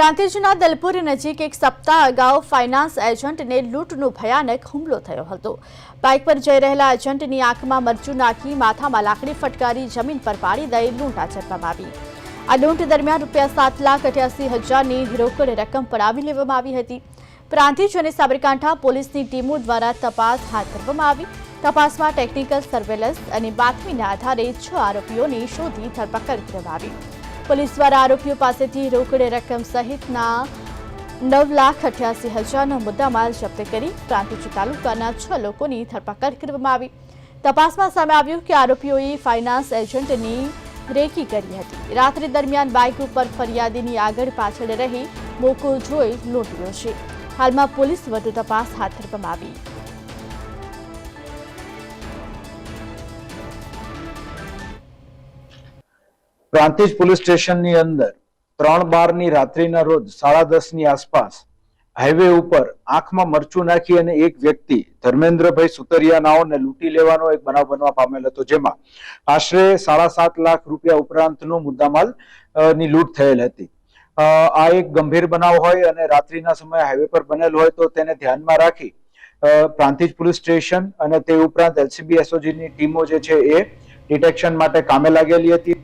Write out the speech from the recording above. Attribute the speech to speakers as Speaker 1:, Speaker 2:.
Speaker 1: પ્રાંતિજના દલપુર નજીક એક સપ્તાહ અગાઉ ફાઇનાન્સ એજન્ટને લૂંટનો ભયાનક હુમલો થયો હતો. બાઇક પર જઈ રહેલા એજન્ટની આંખમાં મરચું નાખી માથામાં લાકડી ફટકારી જમીન પર પાડી દઈ લૂંટ આચરવામાં આવી. આ લૂંટ દરમિયાન રૂપિયા સાત લાખ અઠ્યાસી હજારની હિરોકડ રકમ પડાવી લેવામાં આવી હતી. પ્રાંતિજ અને સાબરકાંઠા પોલીસની ટીમો દ્વારા તપાસ હાથ ધરવામાં આવી. તપાસમાં ટેકનિકલ સર્વેલન્સ અને બાતમીના આધારે છ આરોપીઓની શોધી ધરપકડ કરવામાં આવી. પોલીસ દ્વારા આરોપીઓ પાસેથી રોકડે રકમ સહિતના નવ લાખ અઠ્યાસી હજારનો મુદ્દામાલ જપ્ત કરી પ્રાંતિજ તાલુકાના છ લોકોની ધરપકડ કરવામાં આવી. તપાસમાં સામે આવ્યું કે આરોપીઓએ ફાઇનાન્સ એજન્ટની રેકી કરી હતી. રાત્રિ દરમિયાન બાઇક ઉપર ફરિયાદીની આગળ પાછળ રહી મોકો જોઈ લૂંટ્યો છે. હાલમાં પોલીસ વધુ તપાસ હાથ ધરવામાં આવી.
Speaker 2: પ્રાંતિજ પોલીસ સ્ટેશનની અંદર ત્રણ બારની રાત્રિના રોજ સાડા દસની આસપાસ હાઈવે ઉપર આંખમાં મરચું નાખી અને એક વ્યક્તિ, ધર્મેન્દ્રભાઈ સુતરિયા નાઓને લૂંટી લેવાનો એક બનાવ બનવા પામેલ હતો, જેમાં આશરે સાડા સાત લાખ રૂપિયા ઉપરાંતનો મુદ્દામાલની લૂંટ થયેલ હતી. આ એક ગંભીર બનાવ હોય અને રાત્રિના સમયે હાઈવે પર બનેલ હોય તો તેને ધ્યાનમાં રાખી પ્રાંતિજ પોલીસ સ્ટેશન અને તે ઉપરાંત એલસીબી એસઓજીની ટીમો જે છે એ ડિટેક્શન માટે કામે લાગેલી હતી.